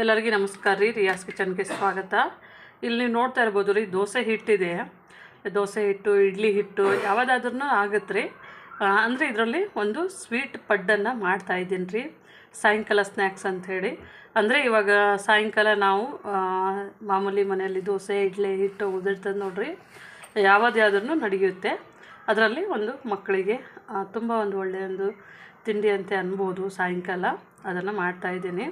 ಎಲ್ಲರಿಗೂ ನಮಸ್ಕಾರ ರೀ ರಿಯಾಸ್ ಕಿಚನ್ಗೆ ಸ್ವಾಗತ. ಇಲ್ಲಿ ನೋಡ್ತಾ ಇರ್ಬೋದು ರೀ, ದೋಸೆ ಹಿಟ್ಟಿದೆ. ದೋಸೆ ಹಿಟ್ಟು, ಇಡ್ಲಿ ಹಿಟ್ಟು ಯಾವುದಾದ್ರೂ ಆಗುತ್ತೆ ರೀ. ಅಂದರೆ ಇದರಲ್ಲಿ ಒಂದು ಸ್ವೀಟ್ ಪಡ್ಡನ್ನು ಮಾಡ್ತಾ ಇದ್ದೀನಿ ರೀ, ಸಾಯಂಕಾಲ ಸ್ನ್ಯಾಕ್ಸ್ ಅಂಥೇಳಿ ಅಂದರೆ ಇವಾಗ ಸಾಯಂಕಾಲ ನಾವು ಮಾಮೂಲಿ ಮನೆಯಲ್ಲಿ ದೋಸೆ, ಇಡ್ಲಿ, ಹಿಟ್ಟು ಉದಿರ್ತದೆ ನೋಡ್ರಿ. ಯಾವುದ್ಯಾದ್ರೂ ನಡೆಯುತ್ತೆ, ಅದರಲ್ಲಿ ಒಂದು ಮಕ್ಕಳಿಗೆ ತುಂಬ ಒಂದು ಒಳ್ಳೆಯ ಒಂದು ತಿಂಡಿ ಅಂತ ಅನ್ಬೋದು ಸಾಯಂಕಾಲ. ಅದನ್ನು ಮಾಡ್ತಾಯಿದ್ದೀನಿ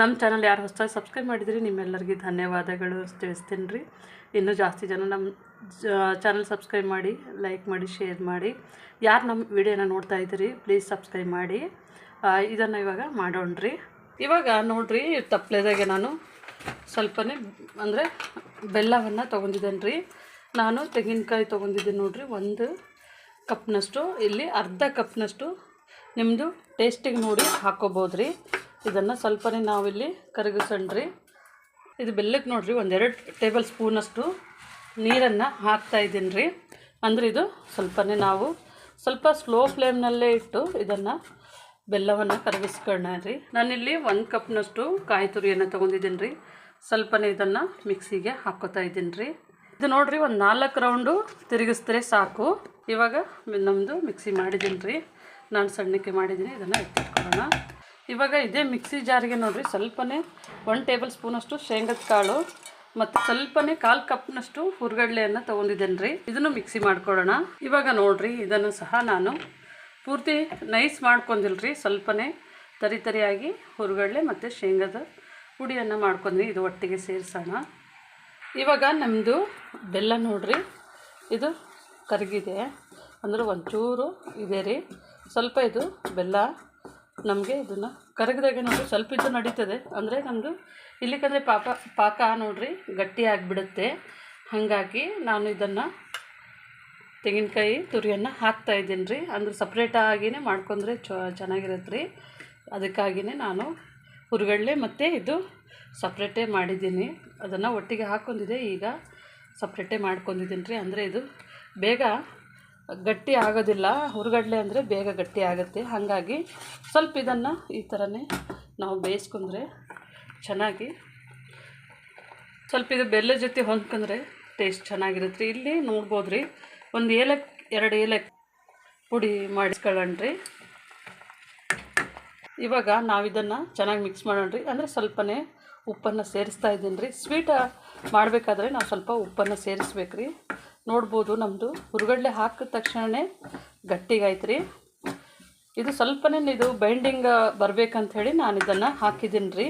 ನಮ್ಮ ಚಾನಲ್ ಯಾರು ಹೊಸದಾಗಿ ಸಬ್ಸ್ಕ್ರೈಬ್ ಮಾಡಿದ್ರಿ, ನಿಮ್ಮೆಲ್ಲರಿಗೆ ಧನ್ಯವಾದಗಳು. ತಿಳಿಸ್ತೀನಿ ರೀ ಇನ್ನೂ ಜಾಸ್ತಿ ಜನ ನಮ್ಮ ಚಾನಲ್ ಸಬ್ಸ್ಕ್ರೈಬ್ ಮಾಡಿ, ಲೈಕ್ ಮಾಡಿ, ಶೇರ್ ಮಾಡಿ. ಯಾರು ನಮ್ಮ ವಿಡಿಯೋನ ನೋಡ್ತಾ ಇದ್ದೀರಿ, ಪ್ಲೀಸ್ ಸಬ್ಸ್ಕ್ರೈಬ್ ಮಾಡಿ. ಇದನ್ನು ಇವಾಗ ಮಾಡೋಣ್ರಿ. ಇವಾಗ ನೋಡಿರಿ ತಪ್ಪಲೆದಾಗೆ ನಾನು ಸ್ವಲ್ಪನೇ ಅಂದರೆ ಬೆಲ್ಲವನ್ನು ತೊಗೊಂಡಿದ್ದೇನೆ ರೀ ನಾನು ತೆಂಗಿನಕಾಯಿ ತೊಗೊಂಡಿದ್ದೀನಿ ನೋಡಿರಿ, ಒಂದು ಕಪ್ನಷ್ಟು. ಇಲ್ಲಿ ಅರ್ಧ ಕಪ್ನಷ್ಟು ನಿಮ್ಮದು ಟೇಸ್ಟಿಗೆ ನೋಡಿ ಹಾಕೋಬೋದ್ರಿ. ಇದನ್ನು ಸ್ವಲ್ಪನೇ ನಾವಿಲ್ಲಿ ಕರಗಿಸಣ್ರಿ ಇದು ಬೆಲ್ಲಕ್ಕೆ ನೋಡಿರಿ, ಒಂದೆರಡು ಟೇಬಲ್ ಸ್ಪೂನಷ್ಟು ನೀರನ್ನು ಹಾಕ್ತಾ ಇದ್ದೀನಿ ರೀ ಅಂದರೆ ಇದು ಸ್ವಲ್ಪನೇ ನಾವು ಸ್ವಲ್ಪ ಸ್ಲೋ ಫ್ಲೇಮ್ನಲ್ಲೇ ಇಟ್ಟು ಇದನ್ನು ಬೆಲ್ಲವನ್ನು ಕರಗಿಸ್ಕೊಳ್ಳೋಣ ರೀ. ನಾನಿಲ್ಲಿ ಒಂದು ಕಪ್ನಷ್ಟು ಕಾಯಿ ತುರಿಯನ್ನು ತೊಗೊಂಡಿದ್ದೀನಿ ರೀ ಸ್ವಲ್ಪನೇ ಇದನ್ನು ಮಿಕ್ಸಿಗೆ ಹಾಕೋತಾ ಇದ್ದೀನಿ ರೀ ಇದು ನೋಡಿರಿ, ಒಂದು ನಾಲ್ಕು ರೌಂಡು ತಿರುಗಿಸಿದ್ರೆ ಸಾಕು. ಇವಾಗ ನಮ್ಮದು ಮಿಕ್ಸಿ ಮಾಡಿದ್ದೀನಿ ರೀ ನಾನು ಸಣ್ಣಕ್ಕೆ ಮಾಡಿದ್ದೀನಿ, ಇದನ್ನು ಎತ್ತಿಟ್ಕೊಳ್ಳೋಣ. ಇವಾಗ ಇದೇ ಮಿಕ್ಸಿ ಜಾರಿಗೆ ನೋಡಿರಿ, ಸ್ವಲ್ಪನೇ ಒನ್ ಟೇಬಲ್ ಸ್ಪೂನಷ್ಟು ಶೇಂಗದ ಕಾಳು ಮತ್ತು ಸ್ವಲ್ಪನೇ ಕಾಲು ಕಪ್ನಷ್ಟು ಹುರ್ಗಡ್ಲೆಯನ್ನು ತೊಗೊಂಡಿದ್ದೇನೆ ರೀ ಇದನ್ನು ಮಿಕ್ಸಿ ಮಾಡ್ಕೊಳ್ಳೋಣ. ಇವಾಗ ನೋಡಿರಿ, ಇದನ್ನು ಸಹ ನಾನು ಪೂರ್ತಿ ನೈಸ್ ಮಾಡ್ಕೊಂಡಿಲ್ರಿ, ಸ್ವಲ್ಪನೇ ತರಿ ತರಿಯಾಗಿ ಹುರ್ಗಡ್ಲೆ ಮತ್ತು ಶೇಂಗದ ಪುಡಿಯನ್ನು ಮಾಡ್ಕೊಂಡ್ರಿ ಇದು ಒಟ್ಟಿಗೆ ಸೇರಿಸೋಣ. ಇವಾಗ ನಮ್ಮದು ಬೆಲ್ಲ ನೋಡಿರಿ, ಇದು ಕರಗಿದೆ. ಅಂದರೆ ಒಂಚೂರು ಇದೆ ರೀ. ಸ್ವಲ್ಪ ಇದು ಬೆಲ್ಲ ನಮಗೆ ಇದನ್ನು ಕರಗದಾಗ ನೋಡಿ ಸ್ವಲ್ಪ ಇದು ನಡೀತದೆ. ಅಂದರೆ ನಮ್ಮದು ಇಲ್ಲಿಕಂದರೆ ಪಾಪ, ಪಾಕ ನೋಡ್ರಿ ಗಟ್ಟಿ ಆಗಿಬಿಡುತ್ತೆ. ಹಾಗಾಗಿ ನಾನು ಇದನ್ನು ತೆಂಗಿನಕಾಯಿ ತುರಿಯನ್ನು ಹಾಕ್ತಾ ಇದ್ದೀನಿ ರೀ ಅಂದ್ರೆ ಸಪ್ರೇಟಾಗಿಯೇ ಮಾಡ್ಕೊಂಡ್ರೆ ಚ ಚೆನ್ನಾಗಿರುತ್ತೆ ರೀ ಅದಕ್ಕಾಗಿಯೇ ನಾನು ಹುರುಗಡ್ಲೆ ಮತ್ತು ಇದು ಸಪ್ರೇಟೇ ಮಾಡಿದ್ದೀನಿ. ಅದನ್ನು ಒಟ್ಟಿಗೆ ಹಾಕ್ಕೊಂಡಿದ್ದೆ ಈಗ ಸಪ್ರೇಟೇ ಮಾಡ್ಕೊಂಡಿದ್ದೀನಿ ರೀ ಅಂದರೆ ಇದು ಬೇಗ ಗಟ್ಟಿ ಆಗೋದಿಲ್ಲ. ಹುರ್ಗಡ್ಲೆ ಅಂದರೆ ಬೇಗ ಗಟ್ಟಿ ಆಗುತ್ತೆ. ಹಾಗಾಗಿ ಸ್ವಲ್ಪ ಇದನ್ನು ಈ ಥರನೇ ನಾವು ಬೇಯಿಸ್ಕೊಂಡ್ರೆ ಚೆನ್ನಾಗಿ. ಸ್ವಲ್ಪ ಇದು ಬೆಲ್ಲ ಜೊತೆ ಹೊಂದ್ಕೊಂಡ್ರೆ ಟೇಸ್ಟ್ ಚೆನ್ನಾಗಿರುತ್ತೆ. ರೀ ಇಲ್ಲಿ ನೋಡ್ಬೋದು ರೀ ಒಂದು ಏಲಕ್ಕಿ ಎರಡು ಏಲಕ್ಕಿ ಪುಡಿ ಮಾಡಿಸ್ಕೊಳ್ಳೋಣ್ರಿ. ಇವಾಗ ನಾವು ಇದನ್ನು ಚೆನ್ನಾಗಿ ಮಿಕ್ಸ್ ಮಾಡೋಣ್ರಿ. ಅಂದರೆ ಸ್ವಲ್ಪನೇ ಉಪ್ಪನ್ನು ಸೇರಿಸ್ತಾ ಇದ್ದೀನಿ ರೀ ಸ್ವೀಟ ಮಾಡಬೇಕಾದ್ರೆ ನಾವು ಸ್ವಲ್ಪ ಉಪ್ಪನ್ನು ಸೇರಿಸ್ಬೇಕು ರೀ ನೋಡ್ಬೋದು ನಮ್ಮದು ಹುರುಗಡ್ಲೆ ಹಾಕಿದ ತಕ್ಷಣವೇ ಗಟ್ಟಿಗಾಯ್ತು ರೀ ಇದು ಸ್ವಲ್ಪನೇ ಇದು ಬೈಂಡಿಂಗ್ ಬರಬೇಕಂತ ಹೇಳಿ ನಾನು ಇದನ್ನು ಹಾಕಿದ್ದೀನಿ ರೀ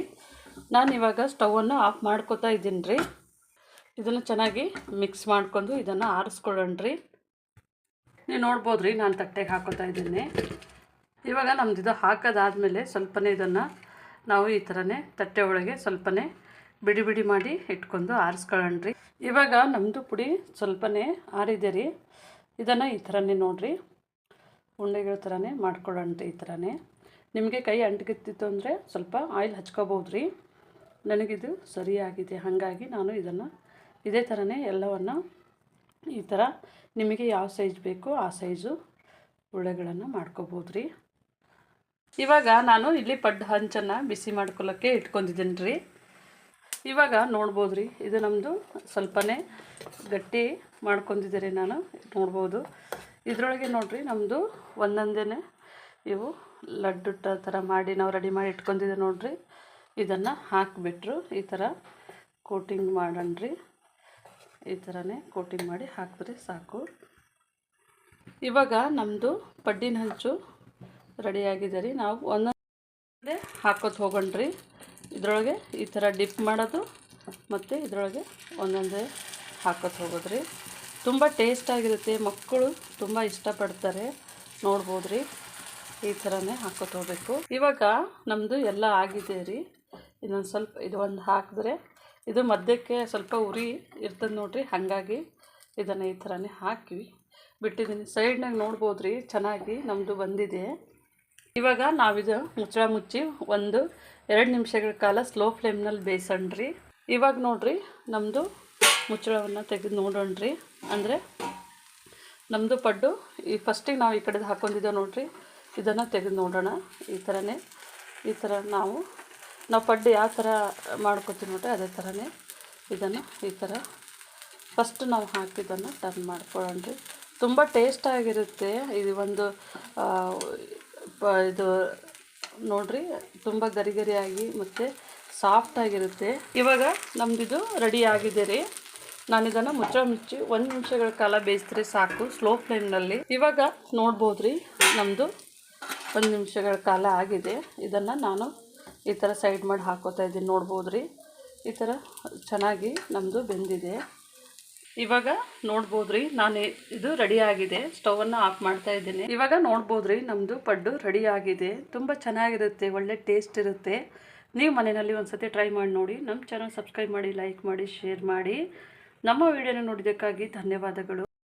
ನಾನು ಇವಾಗ ಸ್ಟವನ್ನು ಆಫ್ ಮಾಡ್ಕೋತಾ ಇದ್ದೀನಿ ರೀ ಇದನ್ನು ಚೆನ್ನಾಗಿ ಮಿಕ್ಸ್ ಮಾಡ್ಕೊಂಡು ಇದನ್ನು ಆರಿಸ್ಕೊಳ್ಳೋಣ ರೀ ನೀವು ನೋಡ್ಬೋದು ರೀ ನಾನು ತಟ್ಟೆಗೆ ಹಾಕೋತಾ ಇದ್ದೀನಿ. ಇವಾಗ ನಮ್ದು ಇದು ಹಾಕೋದಾದಮೇಲೆ ಸ್ವಲ್ಪನೇ ಇದನ್ನು ನಾವು ಈ ಥರನೇ ತಟ್ಟೆ ಒಳಗೆ ಸ್ವಲ್ಪನೇ ಬಿಡಿ ಬಿಡಿ ಮಾಡಿ ಇಟ್ಕೊಂಡು ಆರಿಸ್ಕೊಳ್ಳೋಣ ರೀ ಇವಾಗ ನಮ್ಮದು ಪುಡಿ ಸ್ವಲ್ಪನೇ ಆರಿದೆ ರೀ. ಇದನ್ನು ಈ ಥರನೇ ನೋಡಿರಿ. ಉಂಡೆಗಳ ಥರನೇ ಮಾಡ್ಕೊಳ್ಳೋಣ ರೀ ಈ ಥರನೇ. ನಿಮಗೆ ಕೈ ಅಂಟುಗಿತ್ತಿತ್ತು ಅಂದರೆ ಸ್ವಲ್ಪ ಆಯಿಲ್ ಹಚ್ಕೋಬೋದು ರೀ. ನನಗಿದು ಸರಿಯಾಗಿದೆ. ಹಾಗಾಗಿ ನಾನು ಇದನ್ನು ಇದೇ ಥರನೇ ಎಲ್ಲವನ್ನು ಈ ಥರ ನಿಮಗೆ ಯಾವ ಸೈಜ್ ಬೇಕೋ ಆ ಸೈಜು ಉಳ್ಳೆಗಳನ್ನು ಮಾಡ್ಕೋಬೋದು ರೀ. ಇವಾಗ ನಾನು ಇಲ್ಲಿ ಪಡ್ಡು ಹಂಚನ್ನು ಬಿಸಿ ಮಾಡ್ಕೊಳ್ಳೋಕ್ಕೆ ಇಟ್ಕೊಂಡಿದ್ದೀನಿ ರೀ. ಇವಾಗ ನೋಡ್ಬೋದು ರೀ ಇದು ನಮ್ಮದು ಸ್ವಲ್ಪನೇ ಗಟ್ಟಿ ಮಾಡ್ಕೊಂಡಿದ್ದೀರಿ ನಾನು, ನೋಡ್ಬೋದು. ಇದರೊಳಗೆ ನೋಡಿರಿ ನಮ್ಮದು ಒಂದೊಂದೇ ಇವು ಲಡ್ಡು ಥರ ಮಾಡಿ ನಾವು ರೆಡಿ ಮಾಡಿ ಇಟ್ಕೊಂಡಿದ್ದೆ ನೋಡಿರಿ. ಇದನ್ನು ಹಾಕಿಬಿಟ್ರು, ಈ ಥರ ಕೋಟಿಂಗ್ ಮಾಡಣ್ರಿ. ಈ ಥರನೇ ಕೋಟಿಂಗ್ ಮಾಡಿ ಹಾಕಿದ್ರೆ ಸಾಕು. ಇವಾಗ ನಮ್ಮದು ಪಡ್ಡಿನ ಹಂಚು ರೆಡಿಯಾಗಿದೆ ರೀ ನಾವು ಒಂದೊಂದೇ ಹಾಕೋತ ಹೋಗೋಣ್ರಿ. ಇದರೊಳಗೆ ಈ ಥರ ಡಿಪ್ ಮಾಡೋದು ಮತ್ತು ಇದರೊಳಗೆ ಒಂದೊಂದೇ ಹಾಕೋದು ಹೋಗೋದ್ರಿ. ತುಂಬ ಟೇಸ್ಟಾಗಿರುತ್ತೆ ಮಕ್ಕಳು ತುಂಬ ಇಷ್ಟಪಡ್ತಾರೆ. ನೋಡ್ಬೋದು ರೀ ಈ ಥರನೇ ಹಾಕೋತ ಹೋಗಬೇಕು. ಇವಾಗ ನಮ್ಮದು ಎಲ್ಲ ಆಗಿದೆ ರೀ. ಇನ್ನೊಂದು ಸ್ವಲ್ಪ ಇದು ಒಂದು ಹಾಕಿದ್ರೆ ಇದು ಮಧ್ಯಕ್ಕೆ ಸ್ವಲ್ಪ ಉರಿ ಇರ್ತದೆ ನೋಡ್ರಿ. ಹಾಗಾಗಿ ಇದನ್ನು ಈ ಥರನೇ ಹಾಕಿ ಬಿಟ್ಟಿದ್ದೀನಿ ಸೈಡ್ನಾಗ ನೋಡ್ಬೋದು ರೀ ಚೆನ್ನಾಗಿ ನಮ್ಮದು ಬಂದಿದೆ. ಇವಾಗ ನಾವಿದು ಮುಚ್ಚಳ ಮುಚ್ಚಿ ಒಂದು ಎರಡು ನಿಮಿಷಗಳ ಕಾಲ ಸ್ಲೋ ಫ್ಲೇಮ್ನಲ್ಲಿ ಬೇಯಿಸೋಣ್ರಿ. ಇವಾಗ ನೋಡ್ರಿ ನಮ್ಮದು ಮುಚ್ಚಳವನ್ನು ತೆಗೆದು ನೋಡೋಣ್ರಿ. ಅಂದರೆ ನಮ್ಮದು ಪಡ್ಡು, ಈ ಫಸ್ಟಿಗೆ ನಾವು ಈ ಕಡೆದು ಹಾಕೊಂಡಿದ್ದೇವೆ ನೋಡ್ರಿ, ಇದನ್ನು ತೆಗೆದು ನೋಡೋಣ. ಈ ಥರನೇ ಈ ಥರ ನಾವು ನಾವು ಪಡ್ಡು ಯಾವ ಥರ ಮಾಡ್ಕೊತೀವಿ ನೋಡ್ರಿ, ಅದೇ ಥರನೇ ಇದನ್ನು ಈ ಥರ ಫಸ್ಟ್ ನಾವು ಹಾಕಿದ್ದನ್ನು ಟರ್ನ್ ಮಾಡ್ಕೊಳ್ಳೋಣ್ರಿ ತುಂಬ ಟೇಸ್ಟಾಗಿರುತ್ತೆ ಇದು ಒಂದು ಇದು ನೋಡ್ರಿ, ತುಂಬ ಗರಿ ಗರಿಯಾಗಿ ಮತ್ತು ಸಾಫ್ಟಾಗಿರುತ್ತೆ ಇವಾಗ ನಮ್ಮದಿದು ರೆಡಿ ಆಗಿದೆ ರೀ. ನಾನು ಇದನ್ನು ಮುಚ್ಚ ಮುಚ್ಚಿ ಒಂದು ನಿಮಿಷಗಳ ಕಾಲ ಬೇಯಿಸಿದ್ರೆ ಸಾಕು ಸ್ಲೋ ಫ್ಲೇಮ್ನಲ್ಲಿ ಇವಾಗ ನೋಡ್ಬೋದು ರೀ ನಮ್ಮದು ಒಂದು ನಿಮಿಷಗಳ ಕಾಲ ಆಗಿದೆ. ಇದನ್ನು ನಾನು ಈ ಥರ ಸೈಡ್ ಮಾಡಿ ಹಾಕೋತಾ ಇದ್ದೀನಿ ನೋಡ್ಬೋದು ರೀ ಈ ಥರ ಚೆನ್ನಾಗಿ ನಮ್ಮದು ಬೆಂದಿದೆ. ಇವಾಗ ನೋಡ್ಬೋದ್ರಿ, ನಾನು ಇದು ರೆಡಿ ಆಗಿದೆ. ಸ್ಟವನ್ನು ಆಫ್ ಮಾಡ್ತಾ ಇದ್ದೇನೆ. ಇವಾಗ ನೋಡ್ಬೋದ್ರಿ ನಮ್ಮದು ಪಡ್ಡು ರೆಡಿ ಆಗಿದೆ. ತುಂಬ ಚೆನ್ನಾಗಿರುತ್ತೆ, ಒಳ್ಳೆ ಟೇಸ್ಟ್ ಇರುತ್ತೆ. ನೀವು ಮನೆಯಲ್ಲಿ ಒಂದ್ಸತಿ ಟ್ರೈ ಮಾಡಿ ನೋಡಿ ನಮ್ಮ ಚಾನಲ್ ಸಬ್ಸ್ಕ್ರೈಬ್ ಮಾಡಿ ಲೈಕ್ ಮಾಡಿ ಶೇರ್ ಮಾಡಿ. ನಮ್ಮ ವಿಡಿಯೋನ ನೋಡಿದ್ದಕ್ಕಾಗಿ ಧನ್ಯವಾದಗಳು.